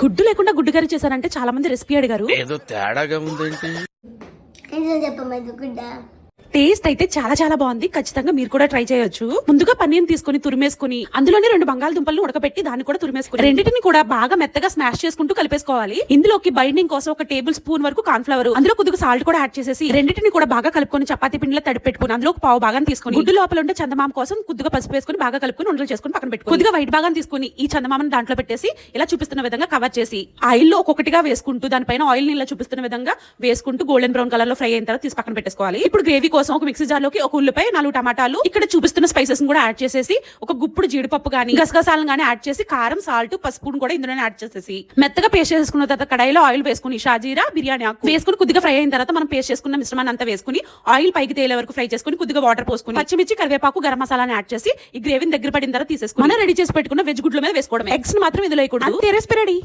గుడ్డు లేకుండా గుడ్డు కర్రీ చేశారంటే చాలా మంది రెసిపీ అడిగారు. ఏదో తేడాగా ఉందేంటి? నిజం చెప్పమ్మా గుడ్డ? టేస్ట్ అయితే చాలా చాలా బాగుంది. ఖచ్చితంగా మీరు కూడా ట్రై చేయొచ్చు. ముందుగా పన్నీర్ తీసుకొని తురిమేసుకుని అందులోనే రెండు బంగాళదుంపలను ఉడకబెట్టి దాన్ని కూడా తురిమేసుకుని రెండింటిని కూడా బాగా మెత్తగా స్మాష్ చేసుకుంటూ కలిపేసుకోవాలి. ఇందులోకి బైండింగ్ కోసం ఒక టేబుల్ స్పూన్ వరకు కాన్ఫ్లవర్ అందులో కొద్దిగా సాల్ట్ కూడా యాడ్ చేసేసి రెండింటిని కూడా బాగా కలుపుకొని చపాతీ పిండిలో తడిపెట్టుకుని అందులో ఒక పావు భాగం తీసుకుని గుడ్డు లోపల ఉంటే చందమామ కోసం కొద్దిగా పసుపు వేసుకుని బాగా కలుపుకొని ఉండలు చేసుకుని పక్కన పెట్టుకుని కొద్దిగా వైట్ భాగం తీసుకుని ఈ చందమామను దాంట్లో పెట్టేసి ఇలా చూపిస్తున్న విధంగా కవర్ చేసి ఆయిల్లో ఒక్కొక్కటిగా వేసుకుంటూ దానిపైన ఆయిల్ని ఇలా చూపిస్తున్న విధంగా వేసుకుంటూ గోల్డెన్ బ్రౌన్ కలర్లో ఫ్రై అయిన తర్వాత తీసి పక్కన పెట్టేసుకోవాలి. ఇప్పుడు గ్రేవీ కోసం ఒక మిక్సీ జార్లోకి ఒక ఉల్లిపాయ నాలుగు టమాటాలు ఇక్కడ చూపిస్తున్న స్పైసెస్ కూడా యాడ్ చేసేసి ఒక గుప్పుడు జీడిపప్పు కానీ గసగసాలను కానీ యాడ్ చేసి కారం సాల్ట్ పసుపును కూడా ఇందులోనే యాడ్ చేసేసి. మెత్తగా పేస్ట్ చేసుకున్న తర్వాత కడాయిలో ఆయిల్ వేసుకుని షాజీరా బిర్యానీ ఆకు వేసుకుని కొద్దిగా ఫ్రై అయిన తర్వాత మనం పేస్ట్ చేసుకున్న మిశ్రమాన్ని అంతా వేసుకుని ఆయిల్ పైకి తేలే వరకు ఫ్రై చేసుకుని కొద్దిగా వాటర్ పోసుకుని పచ్చిమిర్చి కరివేపాకు గరం మసాలాని యాడ్ చేసి ఈ గ్రేవీని దగ్గర పడిన తర్వాత తీసేసుకుని మనం రెడీ చేసి పెట్టుకున్న వెజ్ గుడ్ల మీద వేసుకోవడం ఎగ్స్ మాత్రం ఇందులో వేయకూడదు. రెడీ